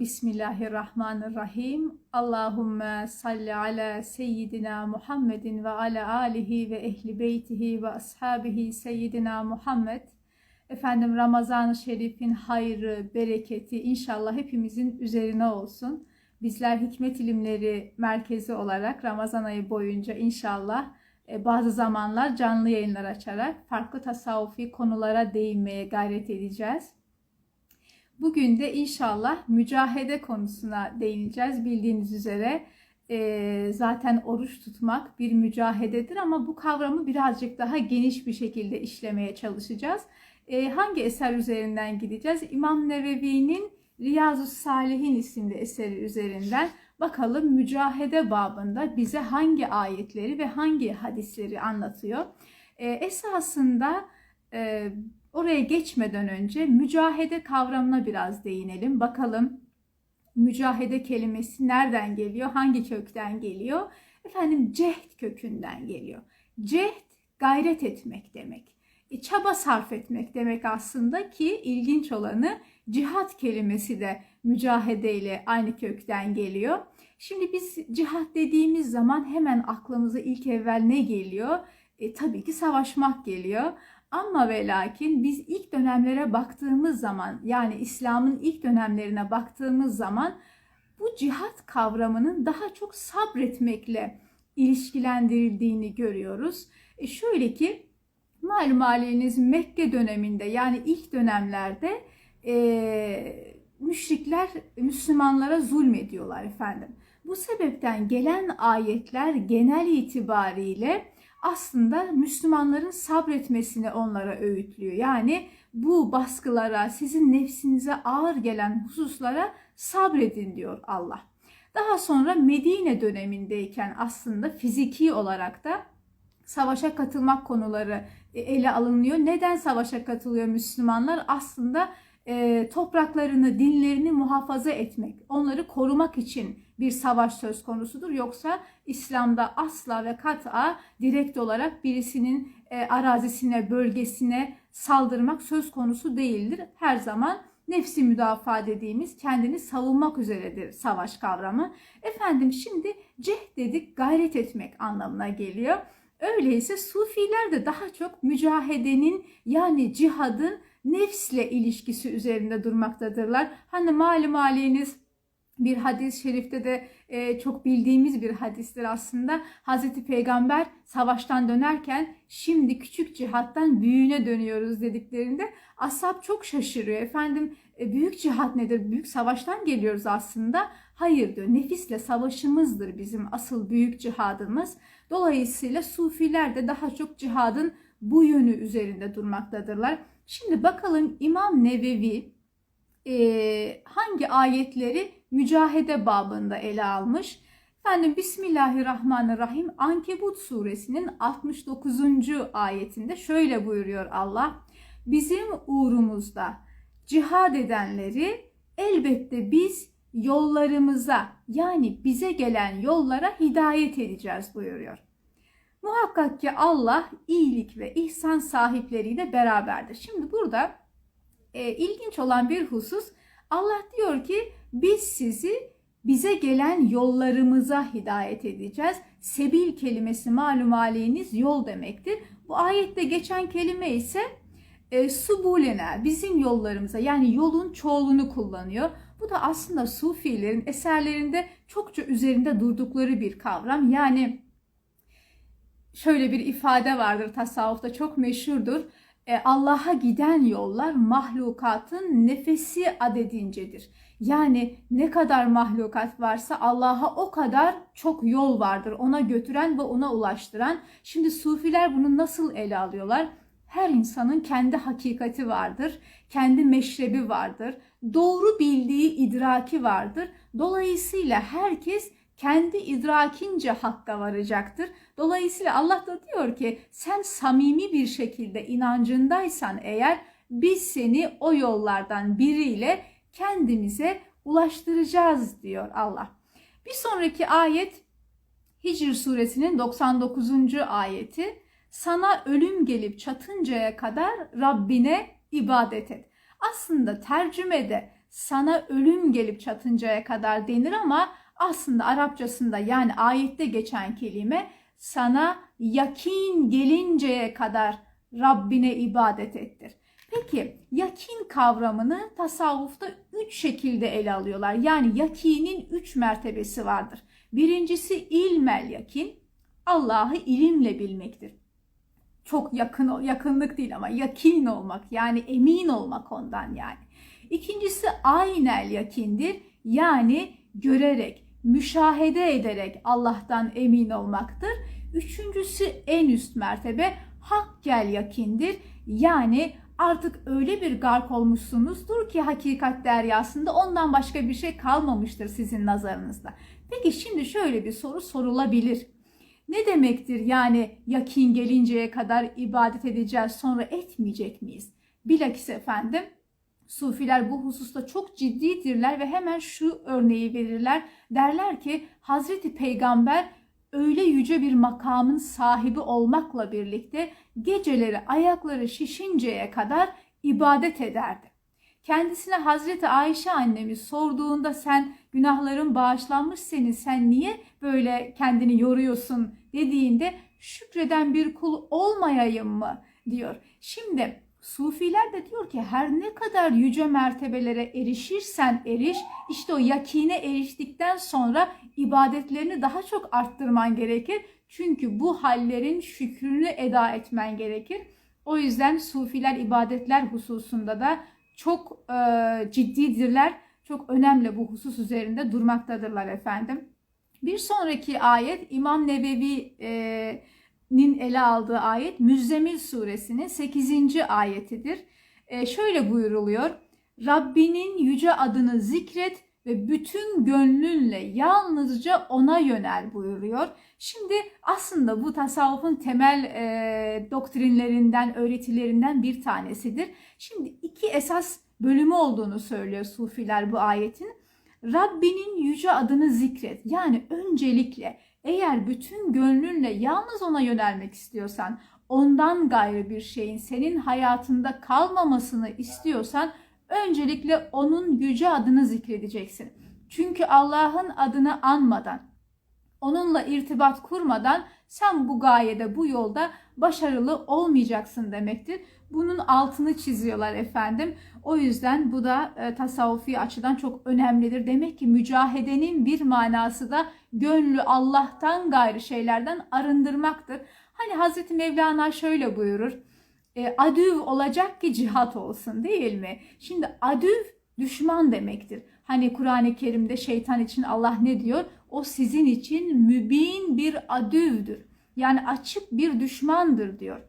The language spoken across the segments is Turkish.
Bismillahirrahmanirrahim. Allahümme salli ala seyyidina Muhammedin ve ala alihi ve ehli beytihi ve ashabihi seyyidina Muhammed. Efendim Ramazan-ı Şerif'in hayrı, bereketi inşallah hepimizin üzerine olsun. Bizler Hikmet İlimleri Merkezi olarak Ramazan ayı boyunca inşallah e, bazı zamanlar canlı yayınlar açarak farklı tasavvufi konulara değinmeye gayret edeceğiz. Bugün de inşallah mücahede konusuna değineceğiz. Bildiğiniz üzere e, zaten oruç tutmak bir mücahededir ama bu kavramı birazcık daha geniş bir şekilde işlemeye çalışacağız. E, hangi eser üzerinden gideceğiz? İmam Nevevi'nin Riyazu Salihin isimli eseri üzerinden bakalım mücahede babında bize hangi ayetleri ve hangi hadisleri anlatıyor. E, esasında e, oraya geçmeden önce mücahede kavramına biraz değinelim. Bakalım mücahede kelimesi nereden geliyor, hangi kökten geliyor? Efendim cehd kökünden geliyor. Cehd gayret etmek demek. E, çaba sarf etmek demek aslında ki ilginç olanı cihat kelimesi de mücahede ile aynı kökten geliyor. Şimdi biz cihat dediğimiz zaman hemen aklımıza ilk evvel ne geliyor? E, tabii ki savaşmak geliyor. Ama ve lakin biz ilk dönemlere baktığımız zaman yani İslam'ın ilk dönemlerine baktığımız zaman bu cihat kavramının daha çok sabretmekle ilişkilendirildiğini görüyoruz. E şöyle ki malum haliniz Mekke döneminde yani ilk dönemlerde e, müşrikler Müslümanlara zulmediyorlar efendim. Bu sebepten gelen ayetler genel itibariyle aslında Müslümanların sabretmesini onlara öğütlüyor. Yani bu baskılara, sizin nefsinize ağır gelen hususlara sabredin diyor Allah. Daha sonra Medine dönemindeyken aslında fiziki olarak da savaşa katılmak konuları e, ele alınıyor. Neden savaşa katılıyor Müslümanlar? Aslında e, topraklarını, dinlerini muhafaza etmek, onları korumak için bir savaş söz konusudur. Yoksa İslam'da asla ve kat'a direkt olarak birisinin e, arazisine, bölgesine saldırmak söz konusu değildir. Her zaman nefsi müdafaa dediğimiz kendini savunmak üzeredir savaş kavramı. Efendim şimdi ceh dedik gayret etmek anlamına geliyor. Öyleyse sufiler de daha çok mücahedenin yani cihadın nefsle ilişkisi üzerinde durmaktadırlar. Hani malum haliniz bir hadis-i şerifte de e, çok bildiğimiz bir hadistir aslında. Hazreti Peygamber savaştan dönerken şimdi küçük cihattan büyüğüne dönüyoruz dediklerinde ashab çok şaşırıyor. Efendim e, büyük cihat nedir? Büyük savaştan geliyoruz aslında. Hayır diyor. Nefisle savaşımızdır bizim asıl büyük cihadımız. Dolayısıyla sufiler de daha çok cihadın bu yönü üzerinde durmaktadırlar. Şimdi bakalım İmam Nevevi e, hangi ayetleri mücahede babında ele almış. Efendim Bismillahirrahmanirrahim Ankebut suresinin 69. ayetinde şöyle buyuruyor Allah. Bizim uğrumuzda cihad edenleri elbette biz yollarımıza yani bize gelen yollara hidayet edeceğiz buyuruyor. Muhakkak ki Allah iyilik ve ihsan sahipleriyle beraberdir. Şimdi burada e, ilginç olan bir husus Allah diyor ki biz sizi bize gelen yollarımıza hidayet edeceğiz. Sebil kelimesi malum aleyhiniz yol demektir. Bu ayette geçen kelime ise e, subulena bizim yollarımıza yani yolun çoğulunu kullanıyor. Bu da aslında sufilerin eserlerinde çokça üzerinde durdukları bir kavram. Yani şöyle bir ifade vardır tasavvufta çok meşhurdur. E, Allah'a giden yollar mahlukatın nefesi adedincedir. Yani ne kadar mahlukat varsa Allah'a o kadar çok yol vardır. Ona götüren ve ona ulaştıran. Şimdi sufiler bunu nasıl ele alıyorlar? Her insanın kendi hakikati vardır, kendi meşrebi vardır, doğru bildiği idraki vardır. Dolayısıyla herkes kendi idrakince hakka varacaktır. Dolayısıyla Allah da diyor ki sen samimi bir şekilde inancındaysan eğer biz seni o yollardan biriyle kendimize ulaştıracağız diyor Allah. Bir sonraki ayet Hicr suresinin 99. ayeti. Sana ölüm gelip çatıncaya kadar Rabbine ibadet et. Aslında tercümede sana ölüm gelip çatıncaya kadar denir ama aslında Arapçasında yani ayette geçen kelime sana yakin gelinceye kadar Rabbine ibadet ettir. Peki yakin kavramını tasavvufta üç şekilde ele alıyorlar. Yani yakinin üç mertebesi vardır. Birincisi ilmel yakin, Allah'ı ilimle bilmektir. Çok yakın yakınlık değil ama yakin olmak yani emin olmak ondan yani. İkincisi aynel yakindir. Yani görerek, müşahede ederek Allah'tan emin olmaktır. Üçüncüsü en üst mertebe hakkel yakindir. Yani artık öyle bir gark olmuşsunuzdur ki hakikat deryasında ondan başka bir şey kalmamıştır sizin nazarınızda. Peki şimdi şöyle bir soru sorulabilir. Ne demektir yani yakin gelinceye kadar ibadet edeceğiz sonra etmeyecek miyiz? Bilakis efendim Sufiler bu hususta çok ciddidirler ve hemen şu örneği verirler. Derler ki Hazreti Peygamber öyle yüce bir makamın sahibi olmakla birlikte geceleri ayakları şişinceye kadar ibadet ederdi. Kendisine Hazreti Ayşe annemiz sorduğunda sen günahların bağışlanmış senin sen niye böyle kendini yoruyorsun dediğinde şükreden bir kul olmayayım mı diyor. Şimdi Sufiler de diyor ki her ne kadar yüce mertebelere erişirsen eriş, işte o yakine eriştikten sonra ibadetlerini daha çok arttırman gerekir. Çünkü bu hallerin şükrünü eda etmen gerekir. O yüzden Sufiler ibadetler hususunda da çok e, ciddidirler. Çok önemli bu husus üzerinde durmaktadırlar efendim. Bir sonraki ayet İmam Nebevi e, nin ele aldığı ayet Müzzemil suresinin 8. ayetidir. E, şöyle buyuruluyor. Rabbinin yüce adını zikret ve bütün gönlünle yalnızca ona yönel buyuruyor. Şimdi aslında bu tasavvufun temel e, doktrinlerinden, öğretilerinden bir tanesidir. Şimdi iki esas bölümü olduğunu söylüyor sufiler bu ayetin. Rabbinin yüce adını zikret. Yani öncelikle eğer bütün gönlünle yalnız ona yönelmek istiyorsan, ondan gayrı bir şeyin senin hayatında kalmamasını istiyorsan öncelikle onun yüce adını zikredeceksin. Çünkü Allah'ın adını anmadan, onunla irtibat kurmadan sen bu gayede, bu yolda başarılı olmayacaksın demektir. Bunun altını çiziyorlar efendim. O yüzden bu da e, tasavvufi açıdan çok önemlidir. Demek ki mücahedenin bir manası da gönlü Allah'tan gayrı şeylerden arındırmaktır. Hani Hazreti Mevlana şöyle buyurur. E, adüv olacak ki cihat olsun değil mi? Şimdi adüv düşman demektir. Hani Kur'an-ı Kerim'de şeytan için Allah ne diyor? O sizin için mübin bir adüvdür. Yani açık bir düşmandır diyor.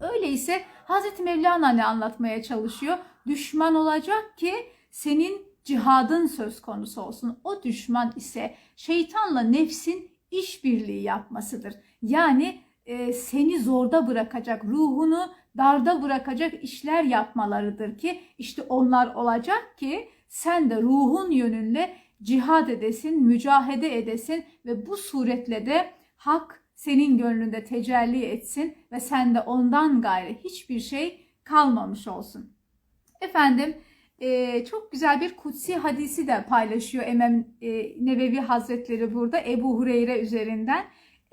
Öyleyse Hazreti Mevlana ne anlatmaya çalışıyor? Düşman olacak ki senin cihadın söz konusu olsun. O düşman ise şeytanla nefsin işbirliği yapmasıdır. Yani e, seni zorda bırakacak, ruhunu darda bırakacak işler yapmalarıdır ki işte onlar olacak ki sen de ruhun yönünle cihad edesin, mücahede edesin ve bu suretle de hak senin gönlünde tecelli etsin ve sende ondan gayrı hiçbir şey kalmamış olsun. Efendim e, çok güzel bir kutsi hadisi de paylaşıyor Emem e, Nevevi Hazretleri burada Ebu Hureyre üzerinden.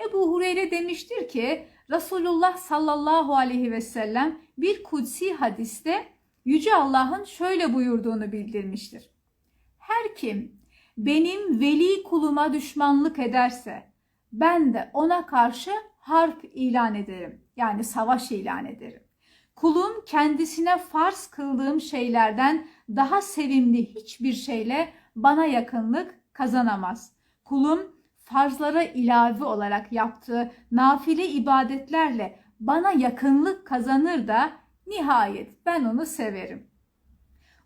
Ebu Hureyre demiştir ki Resulullah sallallahu aleyhi ve sellem bir kutsi hadiste Yüce Allah'ın şöyle buyurduğunu bildirmiştir. Her kim benim veli kuluma düşmanlık ederse ben de ona karşı harp ilan ederim. Yani savaş ilan ederim. Kulum kendisine farz kıldığım şeylerden daha sevimli hiçbir şeyle bana yakınlık kazanamaz. Kulum farzlara ilave olarak yaptığı nafile ibadetlerle bana yakınlık kazanır da nihayet ben onu severim.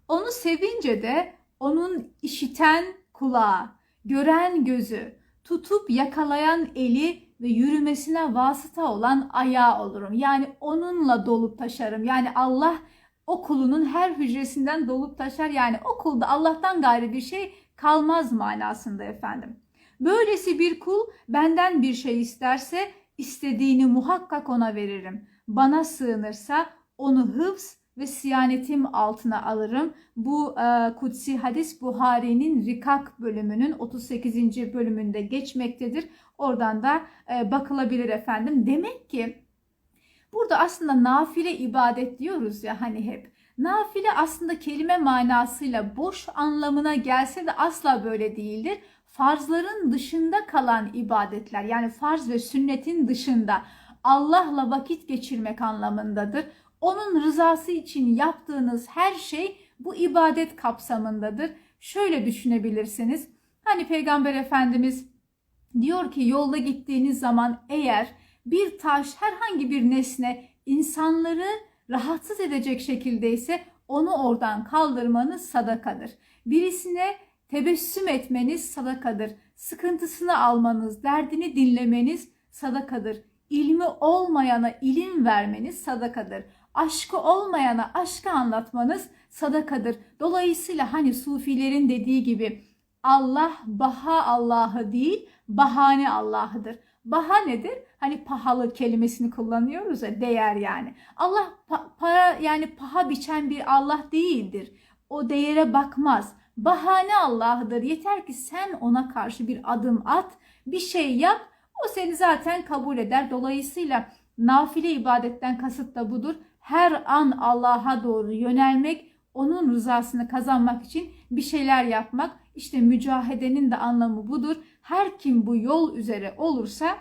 Onu sevince de onun işiten kulağı, gören gözü, tutup yakalayan eli ve yürümesine vasıta olan ayağı olurum. Yani onunla dolup taşarım. Yani Allah o kulunun her hücresinden dolup taşar. Yani o kulda Allah'tan gayrı bir şey kalmaz manasında efendim. Böylesi bir kul benden bir şey isterse istediğini muhakkak ona veririm. Bana sığınırsa onu hıfz ve siyanetim altına alırım. Bu e, kutsi hadis Buhari'nin Rikak bölümünün 38. bölümünde geçmektedir. Oradan da e, bakılabilir efendim. Demek ki burada aslında nafile ibadet diyoruz ya hani hep. Nafile aslında kelime manasıyla boş anlamına gelse de asla böyle değildir. Farzların dışında kalan ibadetler yani farz ve sünnetin dışında Allah'la vakit geçirmek anlamındadır. Onun rızası için yaptığınız her şey bu ibadet kapsamındadır. Şöyle düşünebilirsiniz. Hani Peygamber Efendimiz diyor ki yolda gittiğiniz zaman eğer bir taş herhangi bir nesne insanları rahatsız edecek şekildeyse onu oradan kaldırmanız sadakadır. Birisine tebessüm etmeniz sadakadır. Sıkıntısını almanız, derdini dinlemeniz sadakadır. İlmi olmayana ilim vermeniz sadakadır. Aşkı olmayana aşkı anlatmanız sadakadır. Dolayısıyla hani sufilerin dediği gibi Allah baha Allah'ı değil, bahane Allah'ıdır. Baha nedir? Hani pahalı kelimesini kullanıyoruz ya değer yani. Allah pa- para yani paha biçen bir Allah değildir. O değere bakmaz. Bahane Allah'ıdır. Yeter ki sen ona karşı bir adım at, bir şey yap. O seni zaten kabul eder. Dolayısıyla nafile ibadetten kasıt da budur. Her an Allah'a doğru yönelmek, onun rızasını kazanmak için bir şeyler yapmak. İşte mücahedenin de anlamı budur. Her kim bu yol üzere olursa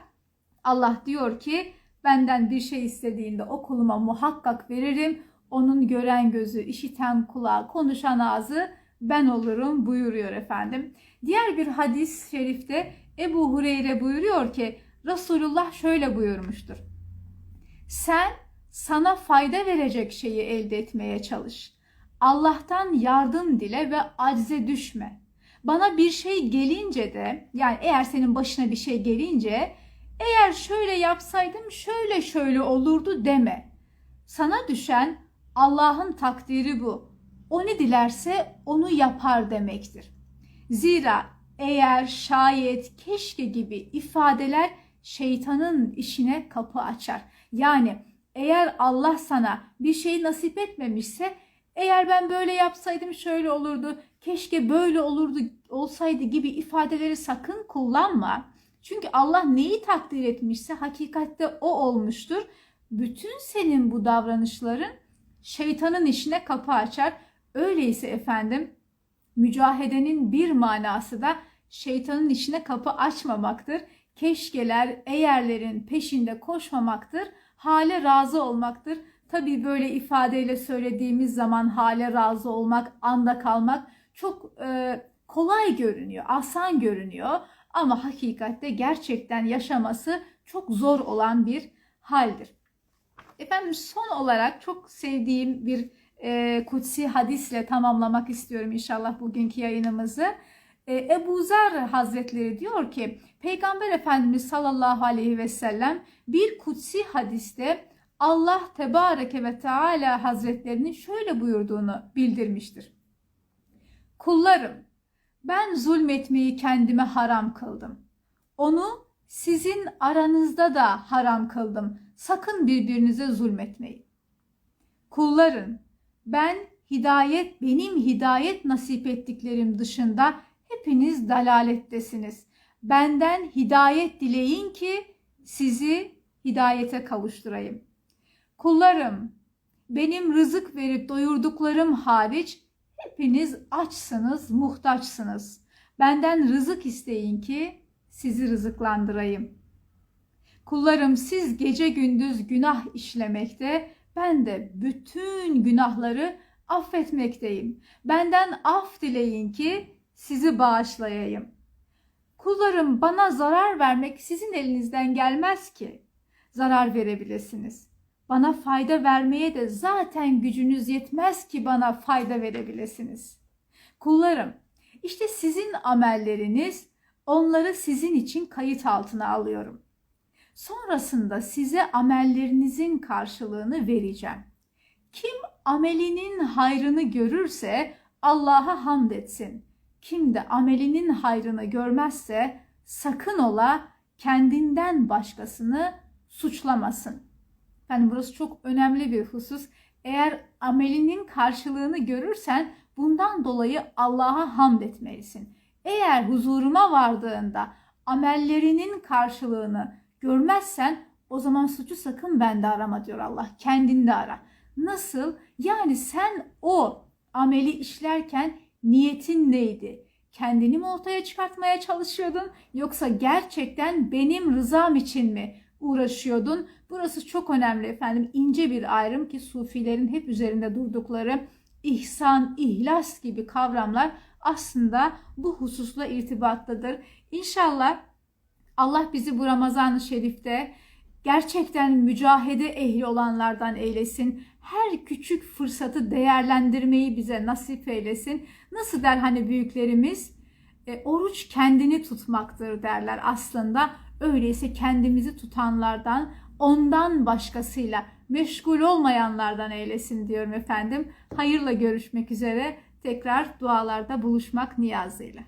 Allah diyor ki benden bir şey istediğinde o kuluma muhakkak veririm. Onun gören gözü, işiten kulağı, konuşan ağzı ben olurum buyuruyor efendim. Diğer bir hadis-i şerifte Ebu Hureyre buyuruyor ki Resulullah şöyle buyurmuştur. Sen sana fayda verecek şeyi elde etmeye çalış. Allah'tan yardım dile ve acize düşme. Bana bir şey gelince de yani eğer senin başına bir şey gelince eğer şöyle yapsaydım şöyle şöyle olurdu deme. Sana düşen Allah'ın takdiri bu. O ne dilerse onu yapar demektir. Zira eğer şayet keşke gibi ifadeler şeytanın işine kapı açar. Yani eğer Allah sana bir şey nasip etmemişse eğer ben böyle yapsaydım şöyle olurdu, keşke böyle olurdu olsaydı gibi ifadeleri sakın kullanma. Çünkü Allah neyi takdir etmişse hakikatte o olmuştur. Bütün senin bu davranışların şeytanın işine kapı açar. Öyleyse efendim mücahedenin bir manası da şeytanın işine kapı açmamaktır. Keşkeler, eğerlerin peşinde koşmamaktır. Hale razı olmaktır. Tabii böyle ifadeyle söylediğimiz zaman hale razı olmak, anda kalmak çok e, kolay görünüyor, asan görünüyor. Ama hakikatte gerçekten yaşaması çok zor olan bir haldir. Efendim son olarak çok sevdiğim bir e, kutsi hadisle tamamlamak istiyorum inşallah bugünkü yayınımızı. E, Ebu Zer Hazretleri diyor ki Peygamber Efendimiz sallallahu aleyhi ve sellem bir kutsi hadiste Allah Tebareke ve Teala Hazretlerinin şöyle buyurduğunu bildirmiştir. Kullarım ben zulmetmeyi kendime haram kıldım. Onu sizin aranızda da haram kıldım. Sakın birbirinize zulmetmeyin. Kullarım ben hidayet benim hidayet nasip ettiklerim dışında hepiniz dalalettesiniz. Benden hidayet dileyin ki sizi hidayete kavuşturayım. Kullarım benim rızık verip doyurduklarım hariç hepiniz açsınız, muhtaçsınız. Benden rızık isteyin ki sizi rızıklandırayım. Kullarım siz gece gündüz günah işlemekte, ben de bütün günahları affetmekteyim. Benden af dileyin ki sizi bağışlayayım. Kullarım bana zarar vermek sizin elinizden gelmez ki. Zarar verebilirsiniz. Bana fayda vermeye de zaten gücünüz yetmez ki bana fayda verebilirsiniz. Kullarım, işte sizin amelleriniz, onları sizin için kayıt altına alıyorum. Sonrasında size amellerinizin karşılığını vereceğim. Kim amelinin hayrını görürse Allah'a hamd etsin. Kim de amelinin hayrını görmezse sakın ola kendinden başkasını suçlamasın. Yani burası çok önemli bir husus. Eğer amelinin karşılığını görürsen bundan dolayı Allah'a hamd etmelisin. Eğer huzuruma vardığında amellerinin karşılığını görmezsen o zaman suçu sakın bende arama diyor Allah. Kendinde ara. Nasıl? Yani sen o ameli işlerken niyetin neydi? Kendini mi ortaya çıkartmaya çalışıyordun yoksa gerçekten benim rızam için mi uğraşıyordun? Burası çok önemli efendim. ince bir ayrım ki sufilerin hep üzerinde durdukları ihsan, ihlas gibi kavramlar aslında bu hususla irtibatlıdır. İnşallah Allah bizi bu Ramazan-ı Şerif'te gerçekten mücahede ehli olanlardan eylesin. Her küçük fırsatı değerlendirmeyi bize nasip eylesin. Nasıl der hani büyüklerimiz? E, oruç kendini tutmaktır derler aslında. Öyleyse kendimizi tutanlardan, ondan başkasıyla meşgul olmayanlardan eylesin diyorum efendim. Hayırla görüşmek üzere. Tekrar dualarda buluşmak niyazıyla.